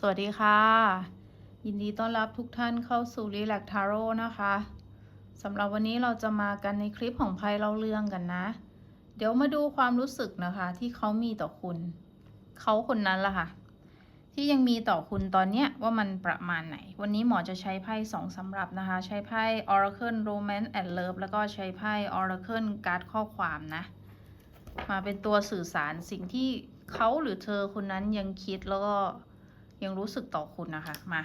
สวัสดีค่ะ ยินดีต้อนรับทุกท่านเข้าสู่ Relax Tarot นะคะสำหรับวันนี้เราจะมากันในคลิปของไพ่เล่าเรื่องกันนะ เดี๋ยวมาดูความรู้สึกนะคะ ที่เขามีต่อคุณ เขาคนนั้นล่ะค่ะ ที่ยังมีต่อคุณตอนเนี้ยว่ามันประมาณไหน วันนี้หมอจะใช้ไพ่สองสำหรับนะคะ ใช้ไพ่ Oracle Romance and Love แล้วก็ใช้ไพ่ Oracle การ์ดข้อความนะ มาเป็นตัวสื่อสารสิ่งที่เขาหรือเธอคนนั้นยังคิดแล้วก็ ยังรู้สึกต่อคุณนะคะ มา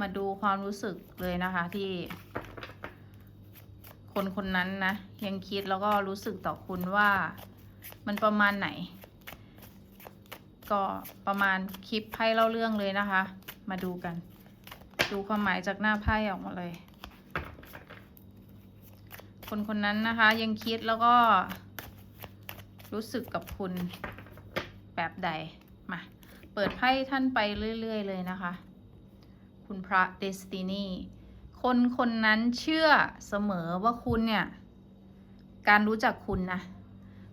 มาดูความรู้สึกเลยนะคะที่ คนคนนั้นนะยังคิดแล้วก็รู้สึกต่อคุณว่ามันประมาณไหน ก็ประมาณคลิปไพ่เล่าเรื่องเลยนะคะ มาดูกัน ดูความหมายจากหน้าไพ่ออกมาเลย คนคนนั้นนะคะยังคิดแล้วก็รู้สึกกับคุณแบบใด เปิดไพ่ท่านไปเรื่อย ๆ เลยนะคะ คุณพระเดสตินีคนคนนั้นเชื่อเสมอว่าคุณเนี่ย การรู้จักคุณนะ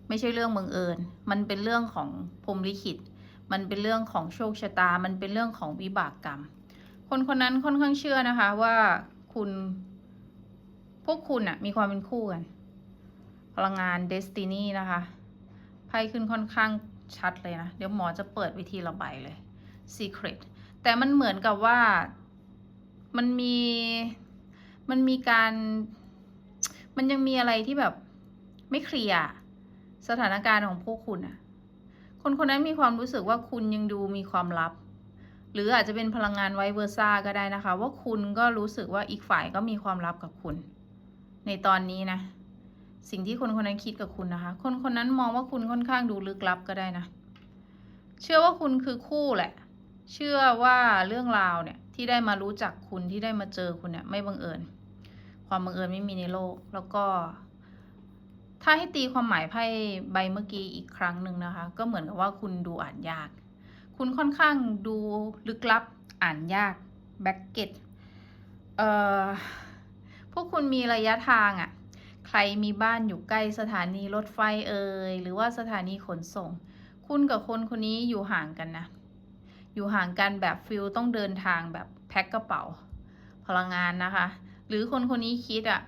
ไม่ใช่เรื่องบังเอิญ มันเป็นเรื่องของพรหมลิขิต มันเป็นเรื่องของโชคชะตา มันเป็นเรื่องของวิบากกรรม คนคนนั้นค่อนข้างเชื่อนะคะว่าคุณ พวกคุณอะมีความเป็นคู่กัน พลังงานเดสตินีนะคะไพ่ขึ้นค่อนข้าง ชัดเลยนะ เดี๋ยวหมอจะเปิดวิธีระบายเลย Secret แต่มันเหมือนกับว่ามันมีมันมีการ มันยังมีอะไรที่แบบไม่เคลียร์สถานการณ์ของพวกคุณอะคนคนนั้นมีความรู้สึกว่าคุณยังดูมีความลับ หรืออาจจะเป็นพลังงานไวเวอร์ซ่าก็ได้นะคะ ว่าคุณก็รู้สึกว่าอีกฝ่ายก็มีความลับกับคุณ ในตอนนี้นะ สิ่งที่คนคนนั้นคิดกับคุณนะคะ คนคนนั้นมองว่าคุณค่อนข้างดูลึกลับก็ได้นะ เชื่อว่าคุณคือคู่แหละ เชื่อว่าเรื่องราวเนี่ยที่ได้มารู้จักคุณที่ได้มาเจอคุณเนี่ยไม่บังเอิญ ความบังเอิญไม่มีในโลก แล้วก็ ถ้าให้ตีความหมายไพ่ใบเมื่อกี้อีกครั้งหนึ่งนะคะ ก็เหมือนกับว่าคุณดูอ่านยาก คุณค่อนข้างดูลึกลับ อ่านยากแบ็กเก็ตเอ่อพวกคุณมีระยะทางอะ ใครมีบ้านอยู่ใกล้สถานีรถไฟเอ่ยหรือว่าสถานีขนส่ง คุณกับคนคนนี้อยู่ห่างกันนะ อยู่ห่างกันแบบฟิลต้องเดินทางแบบแพ็คกระเป๋า พลังงานนะคะ หรือคนคนนี้คิดอะ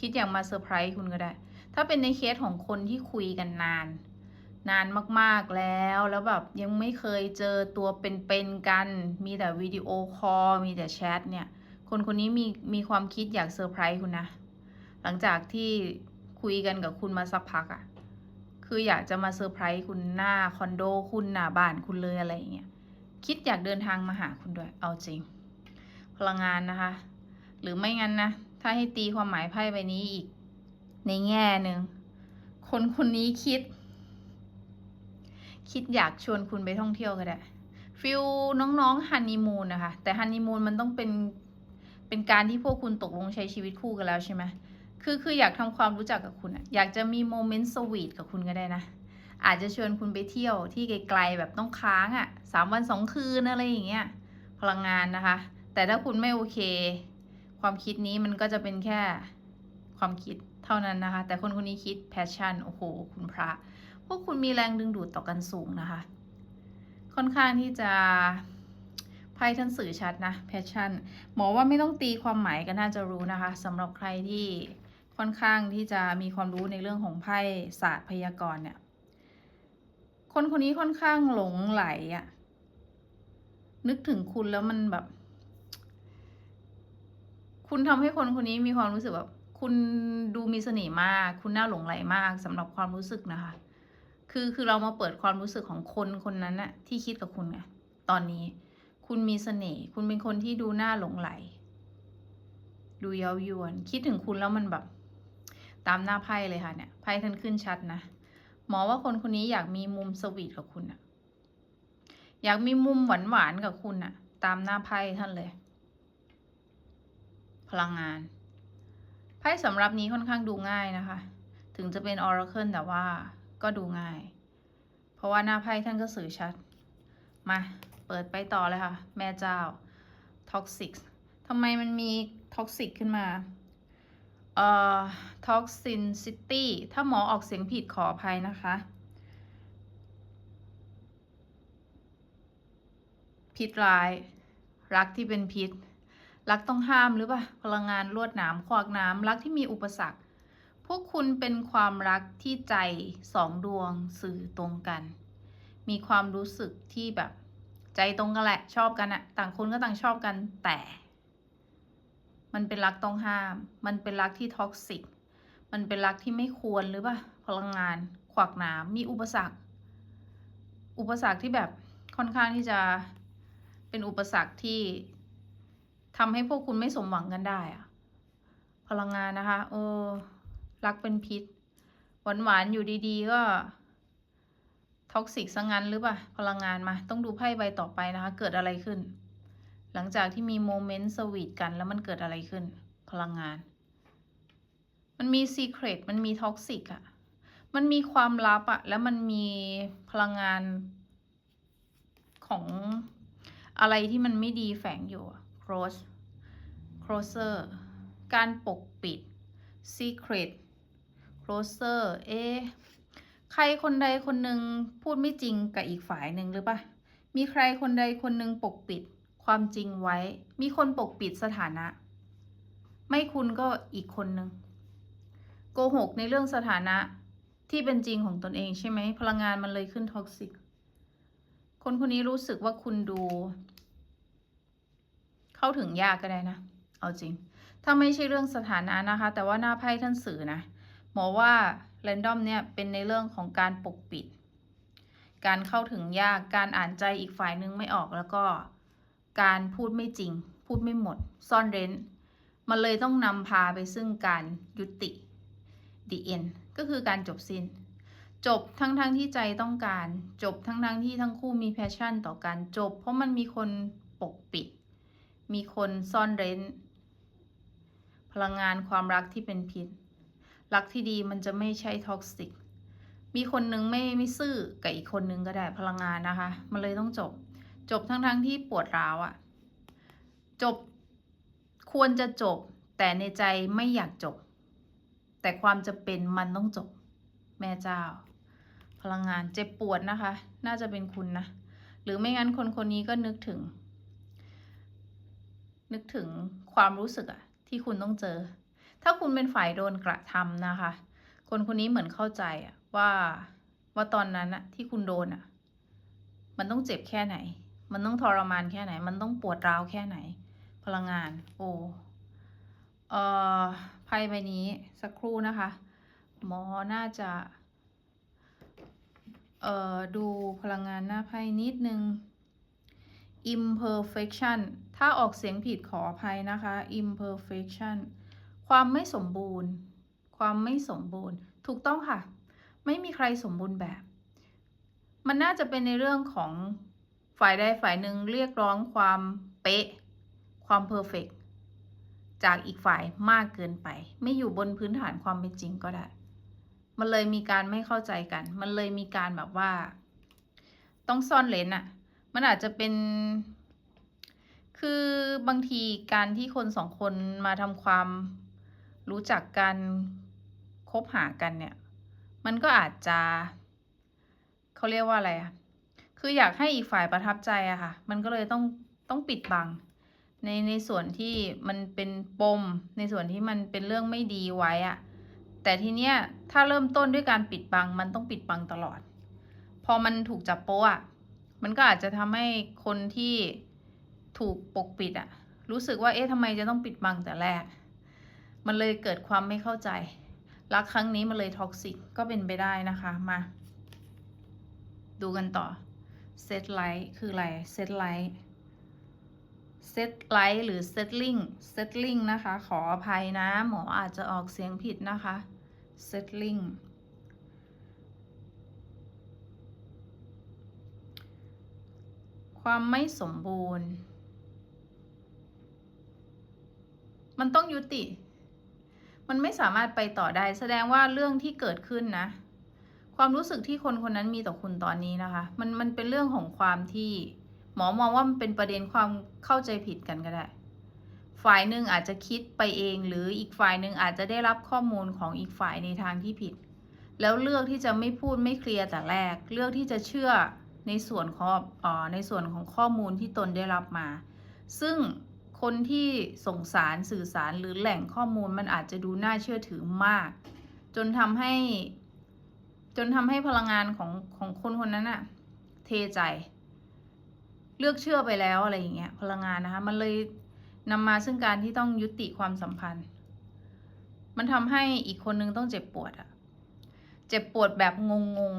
คิดอย่างมาเซอร์ไพรส์คุณก็ได้ ถ้าเป็นในเคสของคนที่คุยกันนาน นานมากๆแล้วแล้วแบบยังไม่เคยเจอตัวเป็นๆกัน มีแต่วิดีโอคอลมีแต่แชทเนี่ย คนคนนี้มีมีความคิดอยากเซอร์ไพรส์คุณนะ หลังจากที่คุยกันกับคุณมาสักพักอะ่ะคืออยากจะมาเซอร์ไพรส์คุณหน้าคอนโดคุณหน้าบ้านคุณเลยอะไรอย่างเงี้ยคิดอยากเดินทางมาหาคุณด้วย เอาจริง พลังงานนะคะ หรือไม่งั้นนะ ถ้าให้ตีความหมายไพ่ใบนี้อีก ในแง่หนึ่งคนคนนี้คิด คิดอยากชวนคุณไปท่องเที่ยวก็ได้ฟิลน้องๆฮันนีมูนนะคะ แต่ฮันนีมูนมันต้องเป็นเป็นการที่พวกคุณตกลงใช้ชีวิตคู่กันแล้วใช่ไหม คือคืออยากทำความรู้จักกับคุณอะอยากจะมีโมเมนต์สวีทกับคุณก็ได้นะ อาจจะชวนคุณไปเที่ยวที่ไกลๆแบบต้องค้างอะสามวันสองคืนอะไรอย่างเงี้ยพลังงานนะคะ แต่ถ้าคุณไม่โอเค ความคิดนี้มันก็จะเป็นแค่ความคิดเท่านั้นนะคะ แต่คนคนนี้คิดแพชชั่นโอ้โห คุณพระ พวกคุณมีแรงดึงดูดต่อกันสูงนะคะ ค่อนข้างที่จะไพ่ท่านสื่อชัดนะแพชชั่นหมอว่าไม่ต้องตีความหมายก็น่าจะรู้นะคะสำหรับใครที่ ค่อนข้างที่จะมีความรู้ในเรื่องของไพ่ศาสตร์พยากรณ์เนี่ย คนคนนี้ค่อนข้างหลงไหลอะนึกถึงคุณแล้วมันแบบ คุณทำให้คนคนนี้มีความรู้สึกแบบคุณดูมีเสน่ห์มาก คุณน่าหลงไหลมากสำหรับความรู้สึกนะคะ คือคือเรามาเปิดความรู้สึกของคนคนนั้นน่ะที่คิดกับคุณไงตอนนี้ คุณมีเสน่ห์คุณเป็นคนที่ดูน่าหลงไหล ดูเย้ายวน คิดถึงคุณแล้วมันแบบ ตามหน้าไพ่เลยค่ะเนี่ยไพ่ท่านขึ้นชัดนะหมอว่าคนคนนี้อยากมีมุมสวีทกับคุณอะอยากมีมุมหวานหวานกับคุณอะตามหน้าไพ่ท่านเลย พลังงานไพ่สำหรับนี้ค่อนข้างดูง่ายนะคะ ถึงจะเป็น Oracle แต่ว่าก็ดูง่าย เพราะว่าหน้าไพ่ท่านก็สื่อชัด มา เปิดไปต่อเลยค่ะ แม่เจ้า Toxic ทำไมมันมี Toxic ขึ้นมา เอ่อ Toxicity ถ้าหมอออกเสียงผิดขออภัยนะคะ พิษร้าย รักที่เป็นพิษ รักต้องห้ามหรือเปล่า พลังงานลวดหนามขวากน้ำรักที่มีอุปสรรค พวกคุณเป็นความรักที่ใจสองดวงสื่อตรงกัน มีความรู้สึกที่แบบ ใจตรงกันแหละชอบกันอะต่างคนก็ต่างชอบกันแต่ มันเป็นรักต้องห้าม มันเป็นรักที่ท็อกซิก มันเป็นรักที่ไม่ควรหรือเปล่าพลังงาน ขวากหนามมีอุปสรรค อุปสรรคที่แบบค่อนข้างที่จะเป็นอุปสรรคที่ทำให้พวกคุณไม่สมหวังกันได้อะพลังงานนะคะ เออ รักเป็นพิษ หวานหวานๆอยู่ดีๆ ก็ท็อกซิกซะงั้นหรือเปล่า พลังงานมา ต้องดูไพ่ใบต่อไปนะคะ เกิดอะไรขึ้น หลังจากที่มีโมเมนต์สวีทกันแล้วมันเกิดอะไรขึ้น พลังงาน มันมีซีเครตมันมีท็อกซิกอะมันมีความลับอะแล้วมันมีพลังงานของอะไรที่มันไม่ดีแฝงอยู่อะ cross crosser การปกปิด secret closer เอ๊ใครคนใดคนหนึ่งพูดไม่จริงกับอีกฝ่ายหนึ่งหรือปะมีใครคนใดคนหนึ่งปกปิด ความจริงไว้ มีคนปกปิดสถานะ ไม่คุณก็อีกคนหนึ่งโกหกในเรื่องสถานะที่เป็นจริงของตนเองใช่ไหมพลังงานมันเลยขึ้นท็อกซิกคนคนนี้รู้สึกว่าคุณดู เข้าถึงยากก็ได้นะ เอาจริง ถ้าไม่ใช่เรื่องสถานะนะคะ แต่ว่าหน้าไพ่ท่านสื่อนะหมอว่าแรนดอมเนี่ยเป็นในเรื่องของการปกปิด การเข้าถึงยากการอ่านใจอีกฝ่ายนึงไม่ออกแล้วก็ การพูดไม่จริง พูดไม่หมด ซ่อนเร้น มันเลยต้องนำพาไปซึ่งการยุติ the end ก็คือการจบสิ้น จบทั้งๆทที่ใจต้องการ จบทั้งๆทที่ทั้งคู่มีแพชชั่นต่อกันจบ เพราะมันมีคนปกปิด มีคนซ่อนเร้น พลังงานความรักที่เป็นพิษ รักที่ดีมันจะไม่ใช่ท็อกซิก มีคนนึงไม่ไม่ซื่อกับอีกคนนึงก็ได้พลังงานนะคะ มันเลยต้องจบ จบทั้งๆทที่ปวดร้าวอะจบควรจะจบ แต่ในใจไม่อยากจบ แต่ความจะเป็นมันต้องจบ แม่เจ้า พลังงานเจ็บปวดนะคะ น่าจะเป็นคุณนะ หรือไม่งั้นคนคนนี้ก็นึกถึง นึกถึงความรู้สึกอะที่คุณต้องเจอ ถ้าคุณเป็นฝ่ายโดนกระทำนะคะ คนคนนี้เหมือนเข้าใจอะว่าว่าตอนนั้นอะที่คุณโดนอะมันต้องเจ็บแค่ไหน มันต้องทรมานแค่ไหน มันต้องปวดร้าวแค่ไหน พลังงาน โอ้เอ่อไพ่ใบนี้สักครู่นะคะ หมอน่าจะเอ่อดูพลังงานหน้าไพ่นิดนึง imperfection ถ้าออกเสียงผิดขออภัยนะคะ imperfection ความไม่สมบูรณ์ ความไม่สมบูรณ์ ถูกต้องค่ะ ไม่มีใครสมบูรณ์แบบ มันน่าจะเป็นในเรื่องของ ฝ่ายใดฝ่ายหนึ่งเรียกร้องความเป๊ะ ความเพอร์เฟกจากอีกฝ่ายมากเกินไป ไม่อยู่บนพื้นฐานความเป็นจริงก็ได้ มันเลยมีการไม่เข้าใจกัน มันเลยมีการแบบว่า ต้องซ่อนเลนอะมันอาจจะเป็น คือบางทีการที่คนสองคนมาทำความรู้จักกันคบหากันเนี่ย มันก็อาจจะเขาเรียกว่าอะไรอะ คืออยากให้อีกฝ่ายประทับใจอะค่ะ มันก็เลยต้องต้องปิดบัง ในในส่วนที่มันเป็นปม ในส่วนที่มันเป็นเรื่องไม่ดีไว้อะแต่ทีเนี้ยถ้าเริ่มต้นด้วยการปิดบัง มันต้องปิดบังตลอด พอมันถูกจับโป๊ะอะมันก็อาจจะทำให้คนที่ถูกปกปิดอะรู้สึกว่าเอ๊ะทำไมจะต้องปิดบังแต่แรก มันเลยเกิดความไม่เข้าใจ รักครั้งนี้มันเลยท็อกซิกก็เป็นไปได้นะคะมา ดูกันต่อ เซตไลท์คืออะไรเซตไลท์เซตไลท์หรือเซตลิงเซตลิงนะคะ ขออภัยนะ หมออาจจะออกเสียงผิดนะคะเซตลิงความไม่สมบูรณ์ มันต้องยุติ มันไม่สามารถไปต่อได้ แสดงว่าเรื่องที่เกิดขึ้นนะ ความรู้สึกที่คนคนนั้นมีต่อคุณตอนนี้นะคะ มันมันเป็นเรื่องของความที่หมอมองว่ามันเป็นประเด็นความเข้าใจผิดกันก็ได้ ฝ่ายหนึ่งอาจจะคิดไปเอง หรืออีกฝ่ายหนึ่งอาจจะได้รับข้อมูลของอีกฝ่ายในทางที่ผิด แล้วเลือกที่จะไม่พูดไม่เคลียร์แต่แรก เลือกที่จะเชื่อในส่วนของออในส่วนของข้อมูลที่ตนได้รับมา ซึ่งคนที่ส่งสารสื่อสารหรือแหล่งข้อมูลมันอาจจะดูน่าเชื่อถือมาก จนทำให้ จนทำให้พลังงานของของคนคนนั้นอะเทใจ เลือกเชื่อไปแล้วอะไรอย่างเงี้ย พลังงานนะคะ มันเลยนำมาซึ่งการที่ต้องยุติความสัมพันธ์ มันทำให้อีกคนนึงต้องเจ็บปวดอะเจ็บปวดแบบงง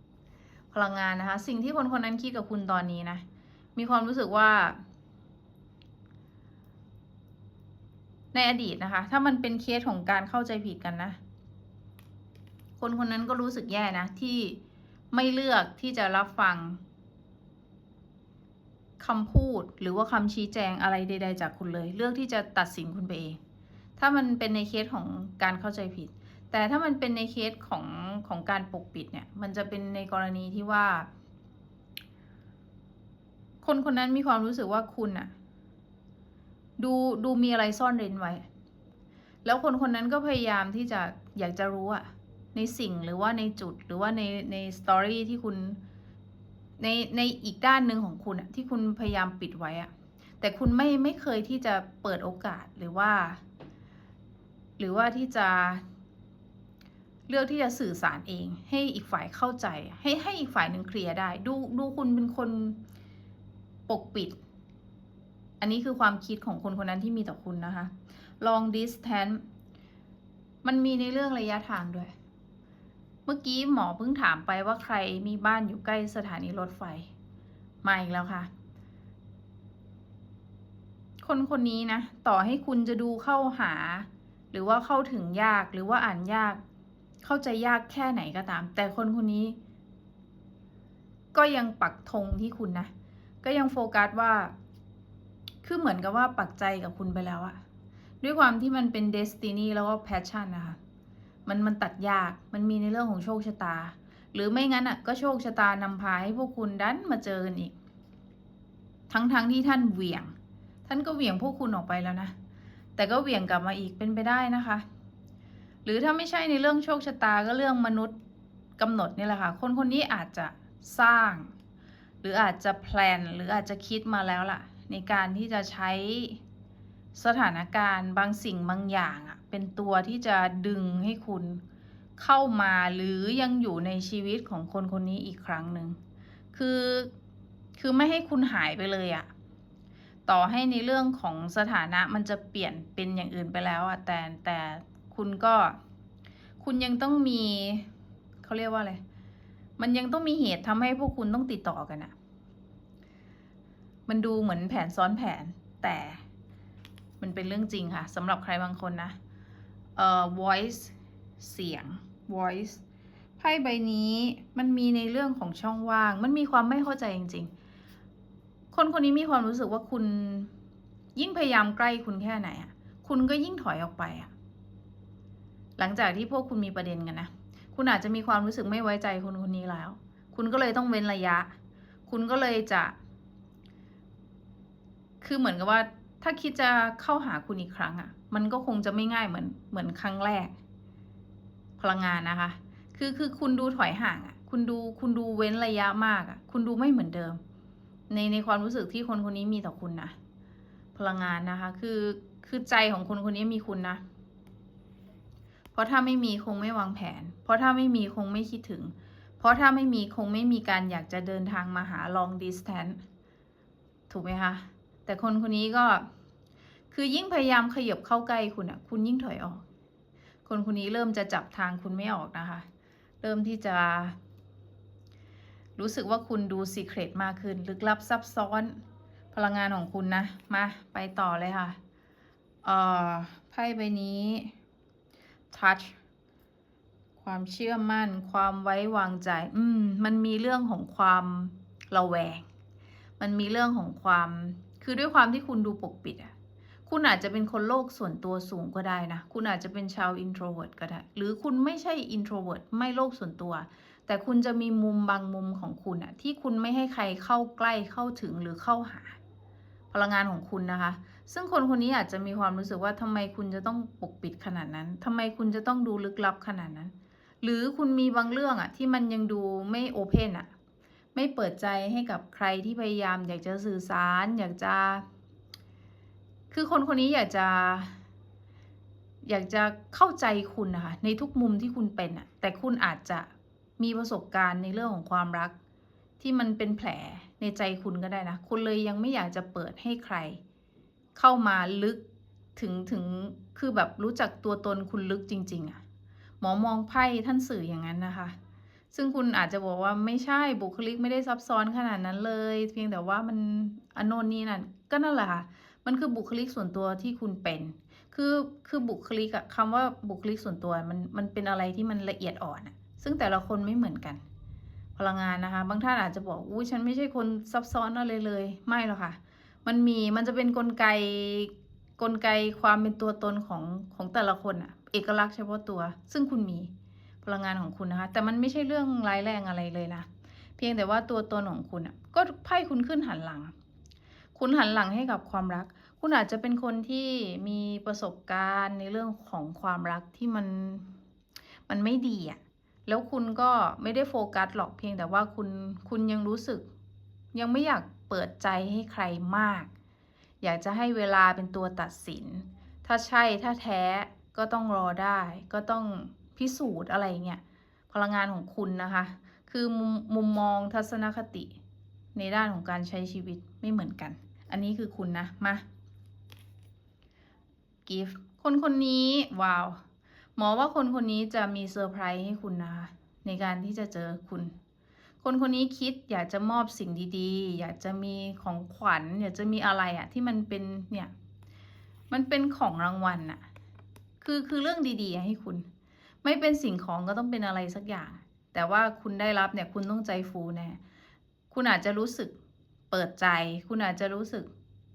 ๆพลังงานนะคะ สิ่งที่คนคนนั้นคิดกับคุณตอนนี้นะ มีความรู้สึกว่า ในอดีตนะคะ ถ้ามันเป็นเคสของการเข้าใจผิดกันนะ คนคนนั้นก็รู้สึกแย่นะ ที่ไม่เลือกที่จะรับฟังคำพูดหรือว่าคำชี้แจงอะไรใด ๆ จากคุณเลย เลือกที่จะตัดสินคุณไปเอง ถ้ามันเป็นในเคสของการเข้าใจผิด แต่ถ้ามันเป็นในเคสของของการปกปิดเนี่ย มันจะเป็นในกรณีที่ว่า คนคนนั้นมีความรู้สึกว่าคุณอะดูดูมีอะไรซ่อนเร้นไว้ แล้วคนคนนั้นก็พยายามที่จะอยากจะรู้อะ ในสิ่งหรือว่าในจุดหรือว่าในในสตอรี่ที่คุณในในอีกด้านหนึ่งของคุณอะที่คุณพยายามปิดไว้อะแต่คุณไม่ไม่เคยที่จะเปิดโอกาสหรือว่า หรือว่าที่จะเลือกที่จะสื่อสารเอง ให้อีกฝ่ายเข้าใจ ให้ให้อีกฝ่ายหนึ่งเคลียร์ได้ ดูดูคุณเป็นคนปกปิด อันนี้คือความคิดของคนคนนั้นที่มีต่อคุณนะคะ long distance มันมีในเรื่องระยะทางด้วย เมื่อกี้หมอเพิ่งถามไปว่าใครมีบ้านอยู่ใกล้สถานีรถไฟ มาอีกแล้วค่ะ คนคนนี้นะ ต่อให้คุณจะดูเข้าหา หรือว่าเข้าถึงยากหรือว่าอ่านยาก เข้าใจยากแค่ไหนก็ตาม แต่คนคนนี้ ก็ยังปักธงที่คุณนะ ก็ยังโฟกัสว่า คือเหมือนกับว่าปักใจกับคุณไปแล้วอะด้วยความที่มันเป็นเดสตินีแล้วก็แพชชั่นนะคะ มันมันตัดยาก มันมีในเรื่องของโชคชะตา หรือไม่งั้นอะก็โชคชะตานำพาให้พวกคุณดันมาเจอกันอีก ทั้งๆทที่ท่านเหวี่ยง ท่านก็เหวี่ยงพวกคุณออกไปแล้วนะ แต่ก็เหวี่ยงกลับมาอีกเป็นไปได้นะคะ หรือถ้าไม่ใช่ในเรื่องโชคชะตาก็เรื่องมนุษย์กำหนดนี่แหละค่ะ คนคนนี้อาจจะสร้าง หรืออาจจะแพลนหรืออาจจะคิดมาแล้วล่ะ ในการที่จะใช้สถานการณ์บางสิ่งบางอย่างอะ เป็นตัวที่จะดึงให้คุณเข้ามาหรือยังอยู่ในชีวิตของคนคนนี้อีกครั้งหนึ่งคือคือไม่ให้คุณหายไปเลยอะต่อให้ในเรื่องของสถานะมันจะเปลี่ยนเป็นอย่างอื่นไปแล้วอะแต่แต่คุณก็ คุณยังต้องมีเขาเรียกว่าอะไรมันยังต้องมีเหตุทำให้พวกคุณต้องติดต่อกันอะมันดูเหมือนแผนซ้อนแผนแต่มันเป็นเรื่องจริงค่ะสำหรับใครบางคนนะ เอ่อ voice เสียง voice ไพ่ใบนี้มันมีในเรื่องของช่องว่าง มันมีความไม่เข้าใจจริง ๆ คนคนนี้มีความรู้สึกว่าคุณยิ่งพยายามใกล้คุณแค่ไหนอะ คุณก็ยิ่งถอยออกไปอะ หลังจากที่พวกคุณมีประเด็นกันนะ คุณอาจจะมีความรู้สึกไม่ไว้ใจคนคนนี้แล้ว คุณก็เลยต้องเว้นระยะ คุณก็เลยจะ คือเหมือนกับว่า ถ้าคิดจะเข้าหาคุณอีกครั้งอะ มันก็คงจะไม่ง่ายเหมือนเหมือนครั้งแรก พลังงานนะคะ คือคือคุณดูถอยห่างอะ คุณดูคุณดูเว้นระยะมากอะ คุณดูไม่เหมือนเดิม ในในความรู้สึกที่คนคนนี้มีต่อคุณนะพลังงานนะคะ คือคือใจของคนคนนี้มีคุณนะ เพราะถ้าไม่มีคงไม่วางแผน เพราะถ้าไม่มีคงไม่คิดถึง เพราะถ้าไม่มีคงไม่มีการอยากจะเดินทางมาหา long distance ถูกไหมคะ แต่คนคนนี้ก็ คือยิ่งพยายามขยับเข้าใกล้คุณอะคุณยิ่งถอยออก คนคนนี้เริ่มจะจับทางคุณไม่ออกนะคะ เริ่มที่จะ รู้สึกว่าคุณดูซีเครตมากขึ้น ลึกลับซับซ้อน พลังงานของคุณนะ มาไปต่อเลยค่ะเอ่อไพ่ใบนี้ touch ความเชื่อมั่น ความไว้วางใจ อืม มันมีเรื่องของความระแวง มันมีเรื่องของความ คือด้วยความที่คุณดูปกปิดอะ คุณอาจจะเป็นคนโลกส่วนตัวสูงก็ได้นะ คุณอาจจะเป็นชาว introvert ก็ได้ หรือคุณไม่ใช่ introvert ไม่โลกส่วนตัว แต่คุณจะมีมุมบางมุมของคุณอะที่คุณไม่ให้ใครเข้าใกล้เข้าถึงหรือเข้าหา พลังงานของคุณนะคะ ซึ่งคนคนนี้อาจจะมีความรู้สึกว่าทำไมคุณจะต้องปกปิดขนาดนั้นทำไมคุณจะต้องดูลึกลับขนาดนั้น หรือคุณมีบางเรื่องอะที่มันยังดูไม่โอเพนอะไม่เปิดใจให้กับใครที่พยายาม อยากจะสื่อสาร อยากจะ คือคนคนนี้อยากจะ อยากจะเข้าใจคุณนะคะในทุกมุมที่คุณเป็นอะแต่คุณอาจจะมีประสบการณ์ในเรื่องของความรัก ที่มันเป็นแผลในใจคุณก็ได้นะ คุณเลยยังไม่อยากจะเปิดให้ใคร เข้ามาลึกถึงถึงคือแบบรู้จักตัวตนคุณลึกจริง ๆอะหมอมองไพ่ท่านสื่ออย่างนั้นนะคะ ซึ่งคุณอาจจะบอกว่าไม่ใช่บุคลิกไม่ได้ซับซ้อนขนาดนั้นเลย เพียงแต่ว่ามันอนนนี่นั่นก็นั่นแหละค่ะ มันคือบุคลิกส่วนตัวที่คุณเป็น คือคือบุคลิกอะคำว่าบุคลิกส่วนตัวมันมันเป็นอะไรที่มันละเอียดอ่อนอะซึ่งแต่ละคนไม่เหมือนกัน พลังงานนะคะ บางท่านอาจจะบอกอุ้ยฉันไม่ใช่คนซับซ้อนอะไรเลย ไม่หรอกค่ะ มันมีมันจะเป็นกลไกกลไกความเป็นตัวตนของของแต่ละคนอะเอกลักษณ์เฉพาะตัว ซึ่งคุณมีพลังงานของคุณนะคะ แต่มันไม่ใช่เรื่องร้ายแรงอะไรเลยนะ เพียงแต่ว่าตัวตนของคุณอะก็ไพ่คุณขึ้นหันหลัง คุณหันหลังให้กับความรัก คุณอาจจะเป็นคนที่มีประสบการณ์ในเรื่องของความรักที่มันมันไม่ดีอะแล้วคุณก็ไม่ได้โฟกัสหรอกเพียงแต่ว่าคุณคุณยังรู้สึก ยังไม่อยากเปิดใจให้ใครมาก อยากจะให้เวลาเป็นตัวตัดสิน ถ้าใช่ถ้าแท้ก็ต้องรอได้ ก็ต้องพิสูจน์อะไรเงี้ยพลังงานของคุณนะคะ คือมุมมุมมองทัศนคติ ในด้านของการใช้ชีวิตไม่เหมือนกัน อันนี้คือคุณนะ มา กิฟต์คนคนนี้ว้าว หมอว่าคนคนนี้จะมีเซอร์ไพรส์ให้คุณนะคะในการที่จะเจอคุณ คนคนนี้คิดอยากจะมอบสิ่งดีๆ อยากจะมีของขวัญ อยากจะมีอะไรอะที่มันเป็นเนี่ย มันเป็นของรางวัลอะคือคือเรื่องดีๆ ให้คุณ ไม่เป็นสิ่งของก็ต้องเป็นอะไรสักอย่าง แต่ว่าคุณได้รับเนี่ยคุณต้องใจฟูแน่ คุณอาจจะรู้สึกเปิดใจ คุณอาจจะรู้สึก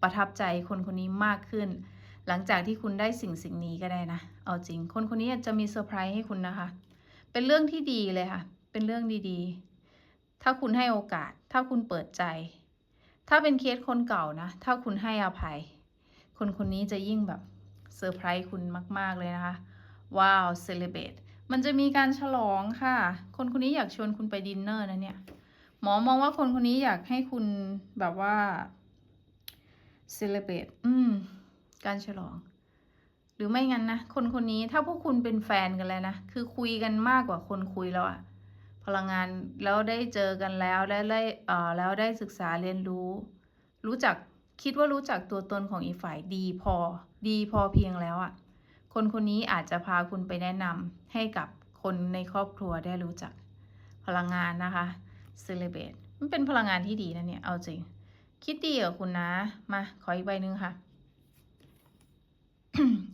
ประทับใจคนคนนี้มากขึ้น หลังจากที่คุณได้สิ่งสิ่งนี้ก็ได้นะ เอาจริง คนคนนี้อาจจะมีเซอร์ไพรส์ให้คุณนะคะ เป็นเรื่องที่ดีเลยค่ะ เป็นเรื่องดีๆ ถ้าคุณให้โอกาส ถ้าคุณเปิดใจ ถ้าเป็นเคสคนเก่านะ ถ้าคุณให้อภัย คนคนนี้จะยิ่งแบบเซอร์ไพรส์คุณมาก ๆ เลยนะคะ ว้าวเซเลเบตมันจะมีการฉลองค่ะ คนคนนี้อยากชวนคุณไปดินเนอร์นะเนี่ย หมอมองว่าคนคนนี้อยากให้คุณแบบว่าเซเลบตอืม การฉลอง หรือไม่งั้นนะ คนคนนี้ถ้าพวกคุณเป็นแฟนกันแล้วนะ คือคุยกันมากกว่าคนคุยแล้วอะพลังงานแล้วได้เจอกันแล้วได้ได้เอ่อแล้วได้ศึกษาเรียนรู้ รู้จักคิดว่ารู้จักตัวตนของอีกฝ่ายดีพอ ดีพอเพียงแล้วอะคนคนนี้อาจจะพาคุณไปแนะนำให้กับคนในครอบครัวได้รู้จักพลังงานนะคะ เซเลเบตมันเป็นพลังงานที่ดีนะเนี่ย เอาจริง คิดดีกับคุณนะ มา ขออีกใบหนึ่งค่ะ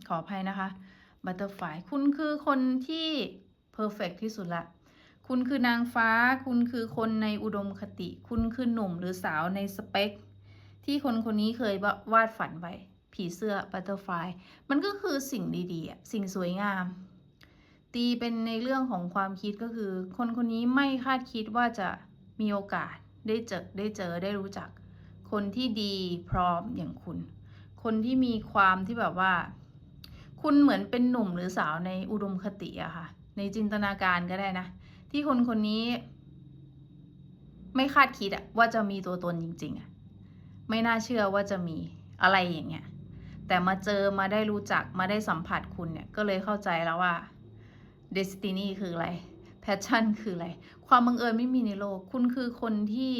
ขออภัยนะคะบัตเตอร์ฟคุณคือคนที่เพอร์เฟกที่สุดละ คุณคือนางฟ้า คุณคือคนในอุดมคติ คุณคือหนุ่มหรือสาวในสเปค ที่คนคนนี้เคยวาดฝันไว้ ผีเสื้อบัตเตอร์ฟมันก็คือสิ่งดีๆ สิ่งสวยงามตีเป็นในเรื่องของความคิดก็คือ คนคนนี้ไม่คาดคิดว่าจะ มีโอกาสได้เจอได้เจอได้รู้จัก คนที่ดีพร้อมอย่างคุณ คนที่มีความที่แบบว่า คุณเหมือนเป็นหนุ่มหรือสาวในอุดมคติอะค่ะ ในจินตนาการก็ได้นะ ที่คนคนนี้ ไม่คาดคิดอะว่าจะมีตัวตนจริง ๆอะไม่น่าเชื่อว่าจะมีอะไรอย่างเงี้ยแต่มาเจอมาได้รู้จักมาได้สัมผัสคุณเนี่ย ก็เลยเข้าใจแล้วว่า destiny คืออะไร passion คืออะไร ความบังเอิญไม่มีในโลก คุณคือคนที่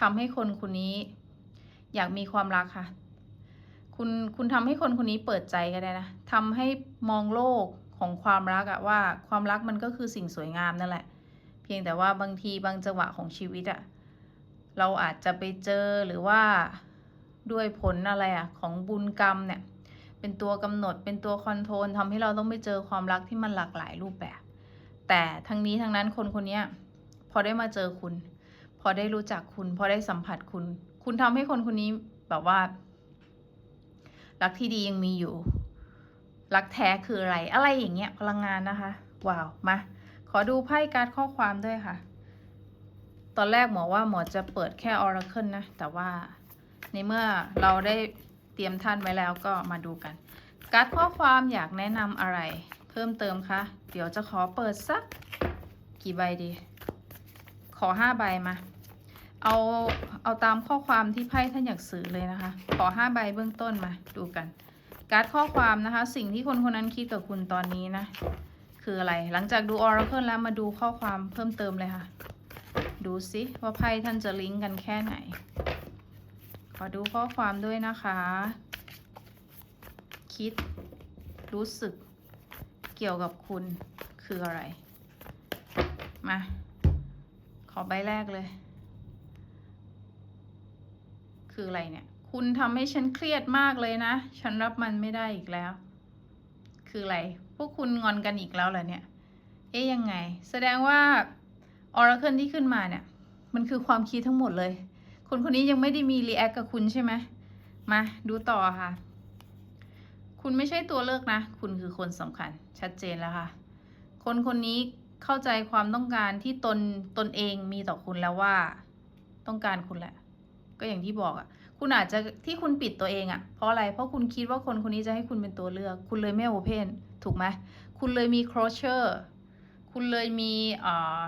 ทำให้คนคนนี้ อยากมีความรักค่ะ คุณคุณทำให้คนคนนี้เปิดใจก็ได้นะทำให้มองโลกของความรักอะว่าความรักมันก็คือสิ่งสวยงามนั่นแหละ เพียงแต่ว่าบางทีบางจังหวะของชีวิตอะเราอาจจะไปเจอหรือว่าด้วยผลอะไรอะของบุญกรรมเนี่ย เป็นตัวกำหนดเป็นตัวคอนโทรลทำให้เราต้องไปเจอความรักที่มันหลากหลายรูปแบบ แต่ทั้งนี้ทั้งนั้นคนคนนี้พอได้มาเจอคุณ พอได้รู้จักคุณ พอได้สัมผัสคุณ คุณทำให้คนคนนี้แบบว่า รักที่ดียังมีอยู่ รักแท้คืออะไร อะไรอย่างเงี้ยพลังงานนะคะ ว้าว มา ขอดูไพ่การ์ดข้อความด้วยค่ะ ตอนแรกหมอว่าหมอจะเปิดแค่ Oracle นะ แต่ว่าในเมื่อเราได้เตรียมท่านไว้แล้วก็มาดูกัน การ์ดข้อความอยากแนะนำอะไร เพิ่มเติมคะ เดี๋ยวจะขอเปิดสักกี่ใบดี ขอห้าใบมา เอาเอาตามข้อความที่ไพ่ท่านอยากสื่อเลยนะคะ ขอห้าใบเบื้องต้นมาดูกัน การ์ดข้อความนะคะ สิ่งที่คนคนนั้นคิดกับคุณตอนนี้นะ คืออะไร หลังจากดู Oracle แล้วมาดูข้อความเพิ่มเติมเลยค่ะ ดูสิว่าไพ่ท่านจะลิงก์กันแค่ไหน ขอดูข้อความด้วยนะคะ คิด รู้สึก เกี่ยวกับคุณคืออะไร มา ขอใบแรกเลย คืออะไรเนี่ย คุณทำให้ฉันเครียดมากเลยนะ ฉันรับมันไม่ได้อีกแล้ว คืออะไร พวกคุณงอนกันอีกแล้วเหรอเนี่ย เอ๊ยยังไง แสดงว่า Oracle ที่ขึ้นมาเนี่ย มันคือความคิดทั้งหมดเลย คนคนนี้ยังไม่ได้มีรีแอคกับคุณใช่ไหมมาดูต่อค่ะ คุณไม่ใช่ตัวเลือกนะ คุณคือคนสำคัญชัดเจนแล้วค่ะ คนคนนี้เข้าใจความต้องการที่ตนตนเองมีต่อคุณแล้วว่า ต้องการคุณแหละ ก็อย่างที่บอกอะ่ะ คุณอาจจะที่คุณปิดตัวเองอะ่ะ เพราะอะไร เพราะคุณคิดว่าคนคนนี้จะให้คุณเป็นตัวเลือก คุณเลยไม่โอเพนถูกไหมคุณเลยมีครอเชอร์ คุณเลยมีอ่อ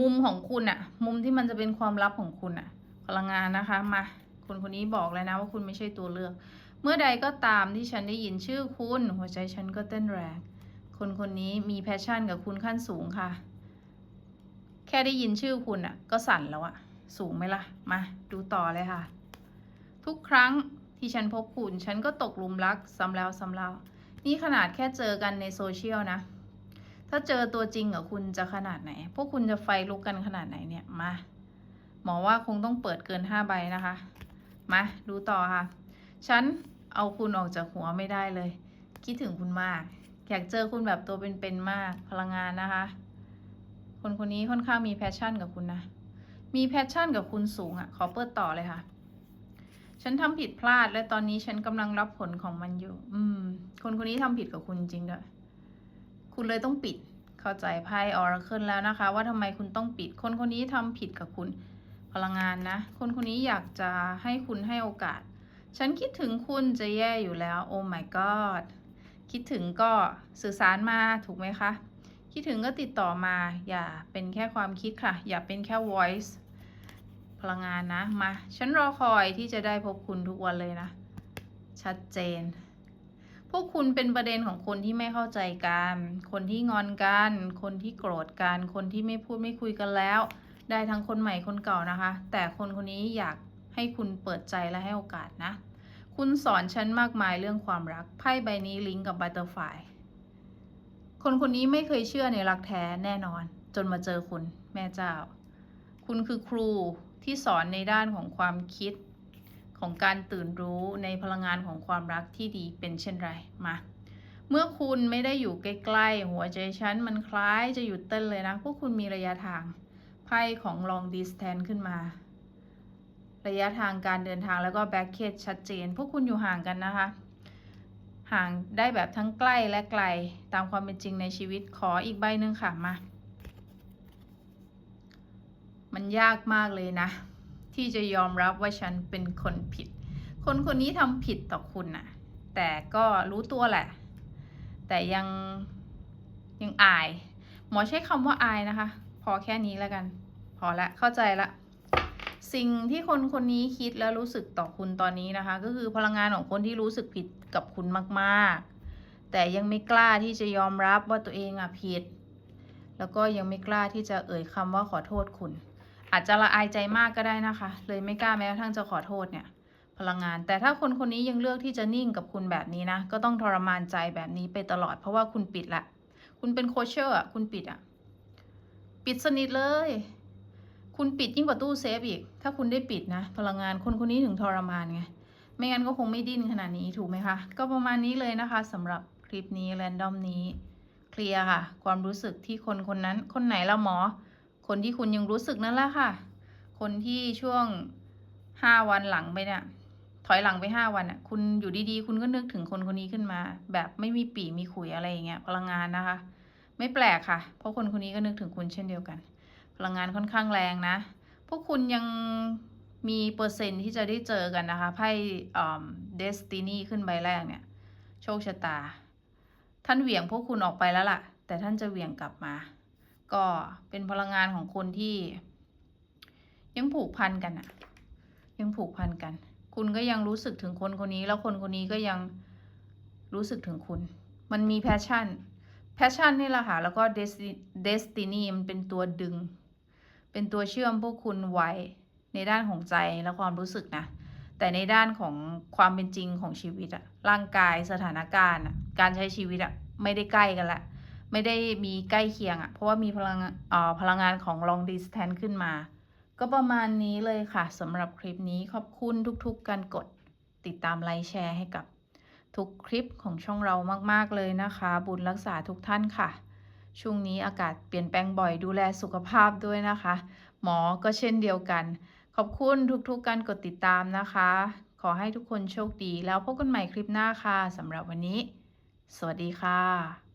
มุมของคุณอะมุมที่มันจะเป็นความลับของคุณอะพลังงานนะคะ มาคนคนนี้บอกเลยนะว่าคุณไม่ใช่ตัวเลือก เมื่อใดก็ตามที่ฉันได้ยินชื่อคุณ หัวใจฉันก็เต้นแรง คนคนนี้มีแพชชั่นกับคุณขั้นสูงค่ะ แค่ได้ยินชื่อคุณอะก็สั่นแล้วอะสูงไหมล่ะ มาดูต่อเลยค่ะ ทุกครั้งที่ฉันพบคุณ ฉันก็ตกหลุมรักซ้ำแล้วซ้ำเล่า นี่ขนาดแค่เจอกันในโซเชียลนะ ถ้าเจอตัวจริงกับคุณจะขนาดไหน พวกคุณจะไฟลุกกันขนาดไหนเนี่ย มา หมอว่าคงต้องเปิดเกินห้าใบนะคะ มาดูต่อค่ะ ฉันเอาคุณออกจากหัวไม่ได้เลย คิดถึงคุณมาก อยากเจอคุณแบบตัวเป็นๆมากพลังงานนะคะ คนคนนี้ค่อนข้างมีแพชชั่นกับคุณนะ มีแพชชั่นกับคุณสูงอะ่ะ ขอเปิดต่อเลยค่ะ ฉันทำผิดพลาดและตอนนี้ฉันกำลังรับผลของมันอยู่ อืม คนคนนี้ทำผิดกับคุณจริงด้วยคุณเลยต้องปิด เข้าใจไพ่ออร์เคิลแล้วนะคะ ว่าทำไมคุณต้องปิด คนคนนี้ทำผิดกับคุณพลังงานนะ คนคนนี้อยากจะให้คุณให้โอกาส ฉันคิดถึงคุณจะแย่อยู่แล้ว โอ้ my god คิดถึงก็สื่อสารมาถูกไหมคะ คิดถึงก็ติดต่อมา อย่าเป็นแค่ความคิดค่ะ อย่าเป็นแค่ voice พลังงานนะ มา ฉันรอคอยที่จะได้พบคุณทุกวันเลยนะ ชัดเจน พวกคุณเป็นประเด็นของคนที่ไม่เข้าใจกัน คนที่งอนกัน คนที่โกรธกัน คนที่ไม่พูดไม่คุยกันแล้ว ได้ทั้งคนใหม่คนเก่านะคะ แต่คนคนนี้อยาก ให้คุณเปิดใจและให้โอกาสนะ คุณสอนฉันมากมายเรื่องความรัก ไพ่ใบนี้ลิงก์กับบัตเตอร์ไฟคนคนนี้ไม่เคยเชื่อในรักแท้แน่นอน จนมาเจอคุณแม่เจ้า คุณคือครูที่สอนในด้านของความคิดของการตื่นรู้ในพลังงานของความรักที่ดีเป็นเช่นไรมา เมื่อคุณไม่ได้อยู่ใกล้ๆ หัวใจฉันมันคล้ายจะหยุดเต้นเลยนะ พวกคุณมีระยะทางไพ่ของ long distance ขึ้นมา ระยะทางการเดินทางแล้วก็ back c a s e ชัดเจน พวกคุณอยู่ห่างกันนะคะ ห่างได้แบบทั้งใกล้และไกลตามความเป็นจริงในชีวิตขออีกใบหนึ่งค่ะมา มันยากมากเลยนะ ที่จะยอมรับว่าฉันเป็นคนผิด คนคนนี้ทำผิดต่อคุณน่ะแต่ก็รู้ตัวแหละ แต่ยังยังอาย หมอใช้คำว่าอายนะคะ พอแค่นี้แล้วกัน พอละเข้าใจละ สิ่งที่คนคนนี้คิดและรู้สึกต่อคุณตอนนี้นะคะ ก็คือพลังงานของคนที่รู้สึกผิดกับคุณมากๆ แต่ยังไม่กล้าที่จะยอมรับว่าตัวเองอะผิด แล้วก็ยังไม่กล้าที่จะเอ่ยคำว่าขอโทษคุณ อาจจะละอายใจมากก็ได้นะคะ เลยไม่กล้าแม้กระทั่งจะขอโทษเนี่ยพลังงาน แต่ถ้าคนคนนี้ยังเลือกที่จะนิ่งกับคุณแบบนี้นะ ก็ต้องทรมานใจแบบนี้ไปตลอด เพราะว่าคุณปิดละ คุณเป็นโคเชอร์อะ คุณปิดอะ ปิดสนิทเลย คุณปิดยิ่งกว่าตู้เซฟอีก ถ้าคุณได้ปิดนะ พลังงานคนคนนี้ถึงทรมานไง ไม่งั้นก็คงไม่ดิ้นขนาดนี้ถูกไหมคะ ก็ประมาณนี้เลยนะคะสำหรับคลิปนี้แรนดอมนี้ เคลียร์ค่ะ ความรู้สึกที่คนคนนั้น คนไหนละหมอ คนที่คุณยังรู้สึกนั่นแหละค่ะ คนที่ช่วงห้าวันหลังไปเนี่ย ถอยหลังไปห้าวันอะ คุณอยู่ดีๆ คุณก็นึกถึงคนคนนี้ขึ้นมา แบบไม่มีปีมีขุยอะไรอย่างเงี้ย พลังงานนะคะ ไม่แปลกค่ะ เพราะคนคนนี้ก็นึกถึงคุณเช่นเดียวกัน พลังงานค่อนข้างแรงนะ พวกคุณยังมีเปอร์เซ็นต์ที่จะได้เจอกันนะคะไพ่เดสตินีขึ้นใบแรกเนี่ย โชคชะตา ท่านเหวี่ยงพวกคุณออกไปแล้วล่ะ แต่ท่านจะเหวี่ยงกลับมา ก็เป็นพลังงานของคนที่ ยังผูกพันกันอะยังผูกพันกัน คุณก็ยังรู้สึกถึงคนคนนี้ แล้วคนคนนี้ก็ยังรู้สึกถึงคุณ มันมีแพชชั่น แพชชั่นนี่แหละค่ะ แล้วก็เดสตินีมันเป็นตัวดึง เป็นตัวเชื่อมพวกคุณไว้ในด้านของใจและความรู้สึกนะ แต่ในด้านของความเป็นจริงของชีวิตอะร่างกายสถานการณ์การใช้ชีวิตอะไม่ได้ใกล้กันละไม่ได้มีใกล้เคียงอะเพราะว่ามีพลังออพลังงานของ long distance ขึ้นมา ก็ประมาณนี้เลยค่ะสำหรับคลิปนี้ขอบคุณทุกๆ การกดติดตามไลค์แชร์ให้กับทุกคลิปของช่องเรามาก ๆ เลยนะคะ บุญรักษาทุกท่านค่ะ ช่วงนี้อากาศเปลี่ยนแปลงบ่อยดูแลสุขภาพด้วยนะคะ หมอก็เช่นเดียวกัน ขอบคุณทุกๆการกดติดตามนะคะ ขอให้ทุกคนโชคดีแล้วพบกันใหม่คลิปหน้าค่ะสำหรับวันนี้ สวัสดีค่ะ